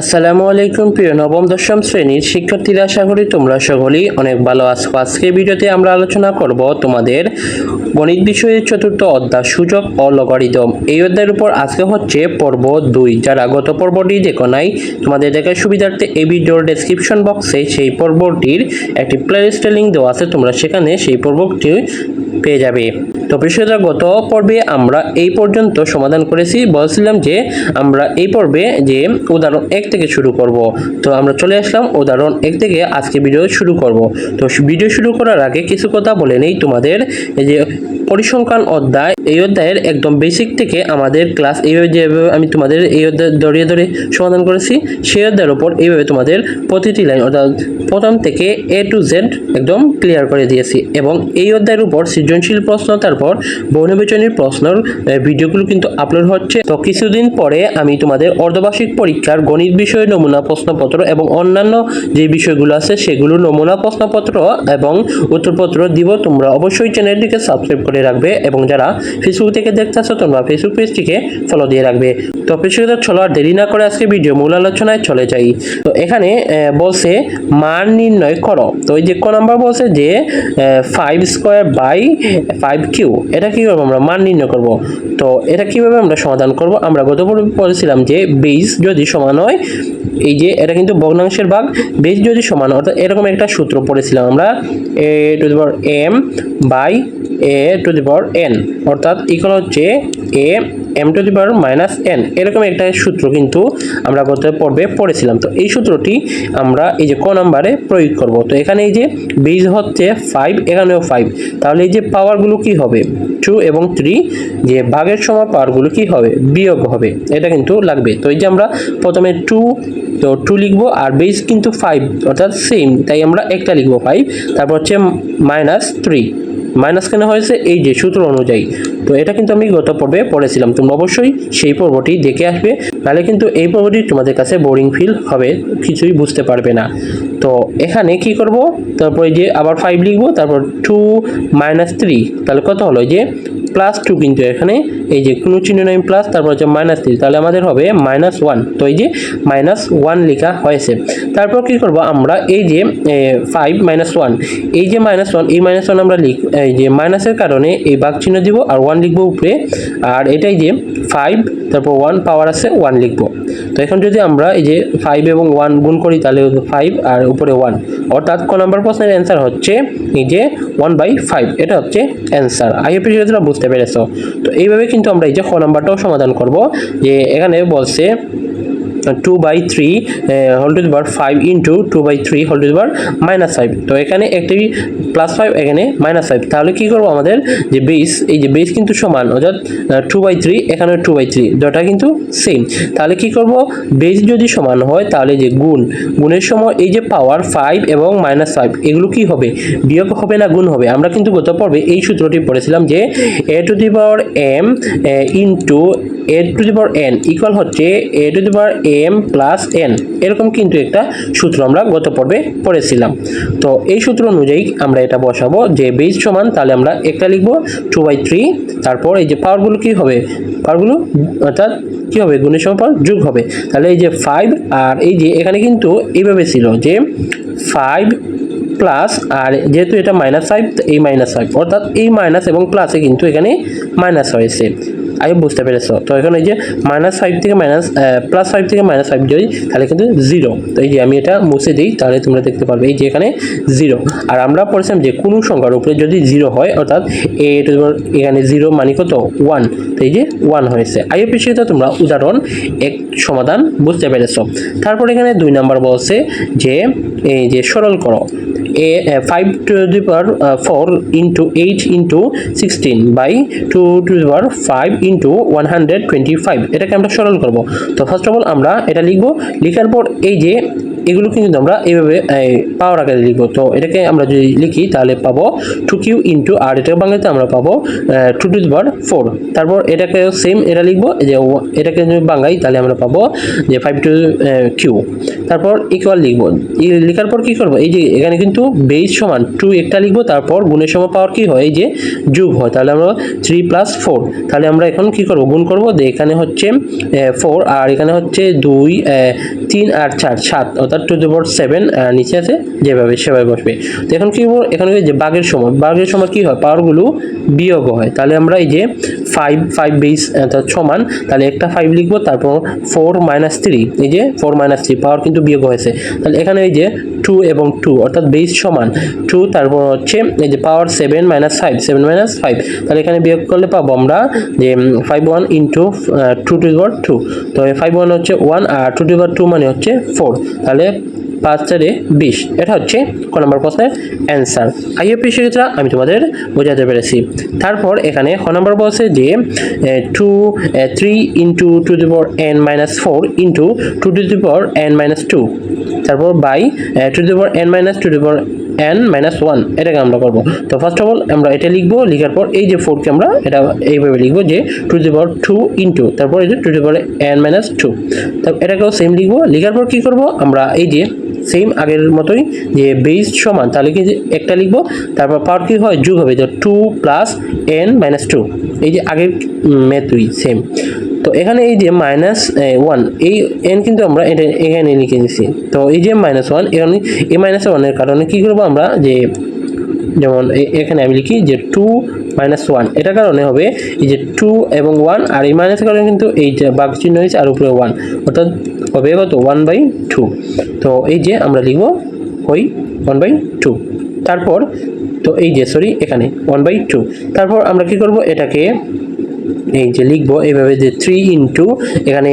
আসসালামু আলাইকুম, প্রিয় নবম, দশম শ্রেণির শিক্ষার্থীরা, আশা করি তোমরা সকলেই অনেক ভালো আছো। আজকে ভিডিওতে আমরা আলোচনা করব তোমাদের গণিত বিষয়ের চতুর্থ অধ্যায়, সূচক ও লগারিদম। এই অধ্যায়ের উপর আজকে হচ্ছে পর্ব দুই, যারা গত পর্বটি দেখো নাই, তোমাদের দেখার সুবিধার্থে এই ভিডিওর ডেসক্রিপশন বক্সে সেই পর্বটির একটি প্লেলিস্টে লিঙ্ক দেওয়া আছে, তোমরা সেখানে সেই পর্বটি পেয়ে যাবে। তো বিষয়টা গত পর্বে আমরা এই পর্যন্ত সমাধান করেছি। বলছিলাম যে আমরা এই পর্বে যে উদাহরণ এক থেকে শুরু করব। তো আমরা চলে আসলাম উদাহরণ এক থেকে আজকে ভিডিও শুরু করব। তো ভিডিও শুরু করার আগে কিছু কথা বলে নেই তোমাদের। এই যে পরিসংখ্যান অধ্যায়, এই অধ্যায়ের একদম বেসিক থেকে আমাদের ক্লাস এইভাবে যেভাবে আমি তোমাদের এই অধ্যায় ধরিয়ে ধরে সমাধান করেছি, সেই অধ্যায়ের উপর এইভাবে তোমাদের প্রতিটি লাইন অর্থাৎ প্রথম থেকে এ টু জেড একদম ক্লিয়ার করে দিয়েছি। এবং এই অধ্যায়ের উপর সৃজনশীল প্রশ্ন, তারপর বর্ণবিচনীর প্রশ্নের ভিডিওগুলো কিন্তু আপলোড হচ্ছে। তো কিছুদিন পরে আমি তোমাদের অর্ধবার্ষিক পরীক্ষার গণিত বিষয়ে নমুনা প্রশ্নপত্র এবং অন্যান্য যে বিষয়গুলো আছে, সেগুলো নমুনা প্রশ্নপত্র এবং উত্তরপত্র দিব। তোমরা অবশ্যই চ্যানেলটিকে সাবস্ক্রাইব করে রাখবে এবং যারা ফেসবুক থেকে দেখতেছো তোমরা ফেসবুক পেজটিকে ফলো দিয়ে রাখবে। তো পেছনে চলো আর দেরি না করে আজকে ভিডিও মূল আলোচনায় চলে যাই। তো এখানে বলছে মান নির্ণয় করো। তো এই যে ক নাম্বার বলছে যে five square by five cube এটা কীভাবে আমরা মান নির্ণয় করব? তো এটা কীভাবে আমরা সমাধান করব? আমরা গত বলেছিলাম যে বেস যদি সমান হয়, এই যে এটা কিন্তু ভগ্নাংশের ভাগ বেস যদি সমান হয়, অর্থাৎ এরকম একটা সূত্র পড়েছিলাম আমরা। A to the power M by A to the power N অর্থাৎ ইকুয়াল হচ্ছে A M to the power minus N এরকম একটা সূত্র কিন্তু আমরা গত পর্বে পড়েছিলাম। তো এই সূত্রটি আমরা এই যে ক নাম্বারে প্রয়োগ করব। তো এখানে এই যে বেজ হচ্ছে ফাইভ এখানেও ফাইভ তাহলে এই যে পাওয়ারগুলো কি হবে? টু এবং থ্রি যে ভাগের সময় পাওয়ারগুলো কি হবে? বিয়োগ হবে। এটা কিন্তু লাগবে। তো এই যে আমরা প্রথমে টু তো টু লিখব আর বেস কিন্তু ফাইভ অর্থাৎ সেম তাই আমরা একটা লিখব ফাইভ তারপর হচ্ছে মাইনাস থ্রি মাইনাস কেন হয়েছে? এই যে সূত্র অনুযায়ী। তো এটা কিন্তু আমি গত পর্বে পড়েছিলাম। তোমরা অবশ্যই সেই পর্বটি দেখে আসবে। নাহলে কিন্তু এই পর্বটি তোমাদের কাছে বোরিং ফিল হবে, কিছুই বুঝতে পারবে না। তো এখানে কি করব? তারপরে যে আবার ফাইভ লিখব, তারপর টু মাইনাস থ্রি তাহলে কত হলো? যে প্লাস টু কিন্তু এখানে এই যে কোনো চিহ্ন নেই প্লাস তারপর হচ্ছে মাইনাস থ্রি তাহলে আমাদের হবে মাইনাস ওয়ান তো এই যে মাইনাস ওয়ান লেখা হয়েছে। তারপর কি করব আমরা? এই যে ফাইভ মাইনাস ওয়ান এই যে মাইনাস ওয়ান এই মাইনাস ওয়ান আমরা লিখ, এই যে মাইনাসের কারণে এই বাঘ চিহ্ন দিব আর ওয়ান লিখব উপরে। আর এটাই যে ফাইভ তারপর ওয়ান পাওয়ার আছে ওয়ান লিখব। তো এখন যদি আমরা এই যে ফাইভ এবং ওয়ান গুণ করি, তাহলে ফাইভ আর উপরে ওয়ান অর্থাৎ ক নাম্বার প্রশ্নের অ্যান্সার হচ্ছে এই যে ওয়ান বাই ফাইভ এটা হচ্ছে অ্যান্সার আই তোমরা বুঝতে পেরেছ। তো এইভাবে কিন্তু আমরা এই যে খ নাম্বারটাও সমাধান করব যে এখানে বলছে two by three whole two bar five into two by three whole two bar minus five তো এখানে একটি প্লাস ফাইভ এখানে মাইনাস ফাইভ তাহলে কী করব আমাদের? যে বেস এই যে বেস কিন্তু সমান, অর্থাৎ টু বাই থ্রি এখানে টু বাই থ্রি দুটা কিন্তু সেম তাহলে কি করব? বেস যদি সমান হয়, তাহলে যে গুণ, গুণের সময় এই যে পাওয়ার ফাইভ এবং মাইনাস ফাইভ এগুলো কি হবে? বিয়োগ হবে না গুণ হবে? আমরা কিন্তু গত পর্বে এই সূত্রটি পড়েছিলাম যে a to the power m into a to the power n equal হচ্ছে a to the power m plus n এরকম কিন্তু একটা সূত্র আমরা গত পর্বে পড়েছিলাম। তো এই সূত্র অনুযায়ী আমরা এটা বসাবো যে বেজ সমান, তাহলে আমরা একটা লিখব টু বাই থ্রি তারপর এই যে পাওয়ারগুলো কি হবে? পাওয়ারগুলো অর্থাৎ কি হবে? গুণের সময় পাওয়ার যোগ হবে। তাহলে এই যে ফাইভ আর এই যে এখানে কিন্তু এইভাবে ছিল যে ফাইভ প্লাস আর যেহেতু এটা মাইনাস ফাইভ এই মাইনাস ফাইভ অর্থাৎ এই মাইনাস এবং প্লাসে কিন্তু এখানে মাইনাস হয়েছে। আমি বুঝতে পেরেছ। তো এখানে এই যে মাইনাস ফাইভ থেকে মাইনাস প্লাস ফাইভ থেকে মাইনাস ফাইভ যদি, তাহলে কিন্তু জিরো তো এই যে আমি এটা মুছে দিই, তাহলে তোমরা দেখতে পারবে এই যে এখানে জিরো আর আমরা পড়েছিলাম যে কোনো সংখ্যার উপরে যদি জিরো হয়, অর্থাৎ এ টু এখানে জিরো মানে কত? ওয়ান তো এই যে ওয়ান হয়েছে। আইএপি সেটা তোমরা উদাহরণ এক সমাধান বুঝতে পেরেছ। তারপর এখানে দুই নাম্বার বলছে যে, এই যে সরল করো। A five to the power four into eight into sixteen by two to the power five into one hundred twenty five এটাকে আমরা সরল করব। তো ফার্স্ট অফ অল আমরা এটা লিখব, লিখার পর এই যে এগুলো কিন্তু আমরা এইভাবে এই, পাওয়ার আকারে লিখব। তো এটাকে আমরা যদি লিখি তাহলে পাবো টু কিউ ইন্টু আর এটা বাংলাতে আমরা পাবো টু টু বার ফোর তারপর এটাকে সেম এটা লিখব যে এটাকে যদি বাংলাই তাহলে আমরা পাবো যে ফাইভ টু কিউ তারপর ইকুয়াল লিখব। লেখার পর কী করব? এই যে এখানে কিন্তু বেস সমান টু একটা লিখব তারপর গুণের সময় পাওয়ার কি হয়? এই যে যুগ হয় তাহলে আমরা থ্রি প্লাস ফোর তাহলে আমরা এখন কি করব? গুণ করব যে এখানে হচ্ছে ফোর আর এখানে হচ্ছে দুই তিন আর চার সাত। অর্থাৎ টু দ্য পাওয়ার সেভেন নিচে আছে, যেভাবে সেভাবে বসবে। তো এখন কী এখানে যে বাঘের সময়। বাঘের সময় কি হয়? পাওয়ারগুলো বিয়োগ হয়। তাহলে আমরা এই যে ফাইভ ফাইভ বেস অর্থাৎ সমান, তাহলে একটা ফাইভ লিখব, তারপর ফোর মাইনাস থ্রি এই যে ফোর মাইনাস থ্রি পাওয়ার কিন্তু বিয়োগ হয়েছে। তাহলে এখানে এই যে টু এবং টু অর্থাৎ বেস সমান টু তারপর হচ্ছে এই যে power seven minus five seven minus five তাহলে এখানে বিয়োগ করলে পাবো আমরা যে five one into two two two তো ফাইভ ওয়ান হচ্ছে ওয়ান আর টু টু টু মানে হচ্ছে ফোর তাহলে পাঁচ চারে বিশ। এটা হচ্ছে ক নম্বর প্রশ্নের অ্যান্সার। আই এফ সেক্ষেত্রে আমি তোমাদের বোঝাতে পেরেছি। তারপর এখানে ক নম্বর বলছে যে two three into two the n minus four into two to the n minus two তারপর by two the n minus two the n minus one এটাকে আমরা করব। তো ফার্স্ট অফ অল আমরা এটা লিখব, লিখার পর এই যে ফোরকে আমরা এটা এইভাবে লিখব যে two the power two into তারপর এই যে two the power n minus two তারপর এটাকেও সেম লিখব, লিখার পর কী করব, আমরা এই যে সেম আগের মতোই যে বেস সমান, তাহলে কি একটা লিখব, তারপর পাওয়ার কি হয়, যোগ হবে, তো two plus n minus two এই যে আগের মেথই সেম তো এখানে এই যে মাইনাস ওয়ান এই এন কিন্তু আমরা এটা এখানে লিখে নিছি। তো এই যে মাইনাস ওয়ান এখানে এই মাইনাস ওয়ানের কারণে কী করব আমরা যে, যেমন এখানে আমি লিখি যে টু মাইনাস ওয়ান এটার কারণে হবে এই যে টু এবং ওয়ান আর এই মাইনাসের কারণে কিন্তু এই যে বাঘ চিহ্ন হয়েছে আর উপরে ওয়ান অর্থাৎ হবে কত? ওয়ান বাই টু তো এই যে আমরা লিখব ওই ওয়ান বাই টু তারপর, তো এই যে সরি এখানে ওয়ান বাই টু তারপর আমরা কি করব? এটাকে এই যে লিখব এইভাবে যে থ্রি ইন্টু এখানে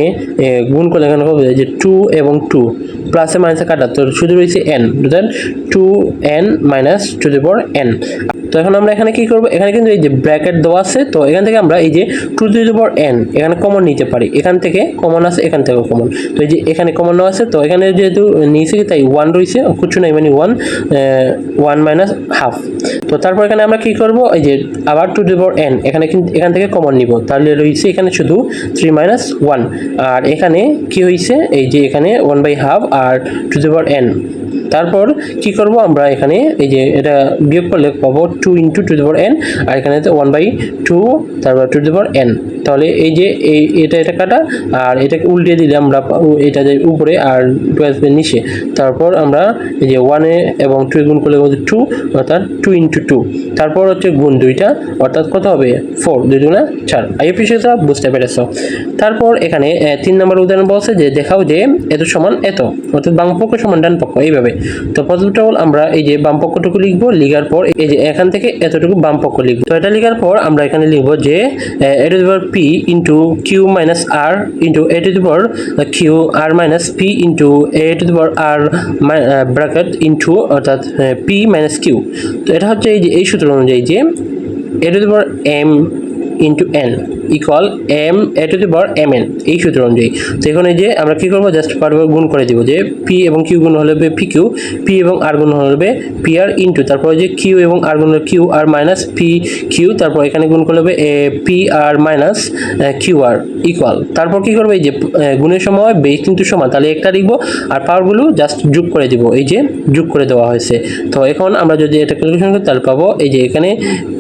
গুণ করলে এখানে হবে যে টু এবং টু প্লাসে মাইনাসে কাটা, তো শুধু রয়েছে n two n minus two the power n তো এখন আমরা এখানে কি করব? এখানে কিন্তু এই যে ব্র্যাকেট দেওয়া আছে, তো এখান থেকে আমরা এই যে টু দি পাওয়ার এন এখানে কমন নিতে পারি। এখান থেকে কমন আছে, এখান থেকেও কমন তো এই যে এখানে কমন নেওয়া আছে, তো এখানে যেহেতু নিয়েছে তাই ওয়ান রয়েছে, কিছু নাই মানে ওয়ান ওয়ান মাইনাস হাফ তো তারপর এখানে আমরা কি করব? এই যে আবার টু দি পাওয়ার এন এখানে কিন্তু এখান থেকে কমন নিব। তাহলে রয়েছে এখানে শুধু থ্রি মাইনাস ওয়ান আর এখানে কি হয়েছে? এই যে এখানে ওয়ান বাই হাফ আর টু দি পাওয়ার এন তারপর কি করব আমরা এখানে, এই যে এটা বিয়োগ করলে পাবো two into two the power n আর এখানে ওয়ান বাই টু তারপর টু দি পাওয়ার এন তাহলে এই যে এই, এটা এটা কাটা, আর এটাকে উল্টে দিলে আমরা এটা যে উপরে আর টুয়েলভের নিচে। তারপর আমরা এই যে ওয়ানে এবং টু গুণ করলে হবে টু অর্থাৎ টু ইন্টু টু তারপর হচ্ছে গুণ দুইটা, অর্থাৎ কত হবে? ফোর দুই দুগুণা চার। আইএপি সেটা বুঝতে পেরেছ। তারপর এখানে তিন নম্বর উদাহরণ বলছে যে, দেখাও যে, এত সমান এত। অর্থাৎ বাম পক্ষ সমান ডান পক্ষ এইভাবে। তো প্রথমটা হল আমরা এই যে বাম পক্ষটুকু লিখব, লিখার পর এই যে এখান থেকে এতটুকু বাম পক্ষ লিখব। তো এটা লিখার পর আমরা এখানে লিখব যে, a to the power p into q minus r into a to the power q r minus p into a to the power r bracket into অর্থাৎ পি মাইনাস কিউ তো এটা হচ্ছে এই যে, এই সূত্র অনুযায়ী যে a to the power m into n equal m a to the power m n এই সূত্র অনুযায়ী। তো এখন যে আমরা কী করব? জাস্ট পারব গুণ করে দিব যে পি এবং কিউ গুণ হলে পি কিউ পি এবং আর গুণ হলে পি আর ইন্টু তারপর যে কিউ এবং আর গুণ q r minus p q তারপর এখানে গুণ করলে হবে p r minus q r equal তারপর কী করব? এই যে গুণের সময় বেস কিন্তু সমান। তাহলে একটা লিখব, আর পাওয়ারগুলো জাস্ট যোগ করে দিব। এই যে, যোগ করে দেওয়া হয়েছে। তো এখন আমরা যদি এটা ক্যালকুলেশন করি, তাহলে পাবো, এই যে এখানে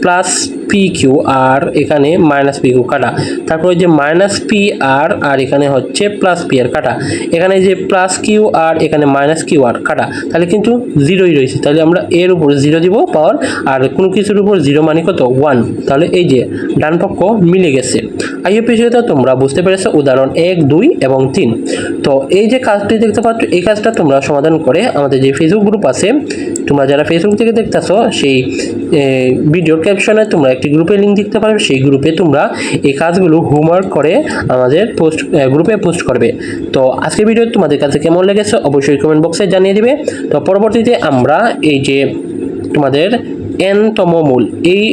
প্লাস পি কিউ আর এখানে মাইনাস পি কিউ কাটা। তারপরে যে মাইনাস পি আর আর এখানে হচ্ছে প্লাস পি আর কাটা। এখানে যে প্লাস কিউ আর এখানে মাইনাস কিউ আর কাটা। তাহলে কিন্তু জিরোই রয়েছে। তাহলে আমরা এর উপর জিরো দিব পাওয়ার আর কোনো কিছুর উপর জিরো মানে কত? ওয়ান তাহলে এই যে ডান পক্ষ মিলে গেছে। আইএ বিষয়টা তোমরা বুঝতে পেরেছ উদাহরণ এক, দুই এবং তিন। তো এই যে কাজটি দেখতে পাচ্ছ, এই কাজটা তোমরা সমাধান করে আমাদের যে ফেসবুক গ্রুপ আছে, তোমরা যারা ফেসবুক থেকে দেখতেছো, সেই ভিডিওর ক্যাপশনে তোমরা একটি গ্রুপে লিঙ্ক দেখতে পারবে। সেই গ্রুপে তোমরা এই কাজগুলো হোমওয়ার্ক করে আমাদের পোস্ট গ্রুপে পোস্ট করবে। তো আজকের ভিডিও তোমাদের কাছে কেমন লেগেছে, অবশ্যই কমেন্ট বক্সে জানিয়ে দিবে। তো পরবর্তীতে আমরা এই যে তোমাদের এন তম মূল। এই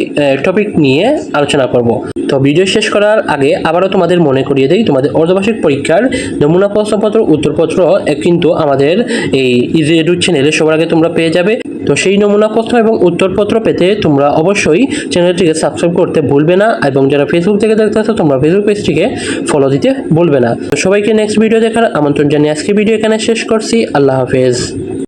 টপিক নিয়ে আলোচনা করব। তো ভিডিও শেষ করার আগে আবারও তোমাদের মনে করিয়ে দেই, তোমাদের অর্ধবার্ষিক পরীক্ষার নমুনা প্রশ্নপত্র, উত্তরপত্র কিন্তু আমাদের এই ইজি এডু চ্যানেলে সবার আগে তোমরা পেয়ে যাবে। তো সেই নমুনা প্রশ্ন এবং উত্তরপত্র পেতে তোমরা অবশ্যই চ্যানেলটিকে সাবস্ক্রাইব করতে ভুলবে না এবং যারা ফেসবুক থেকে দেখতে আসো তোমরা ফেসবুক পেজটিকে ফলো দিতে ভুলবে না। তো সবাইকে নেক্সট ভিডিও দেখার আমন্ত্রণ জানিয়ে আজকে ভিডিও এখানে শেষ করছি। আল্লাহ হাফেজ।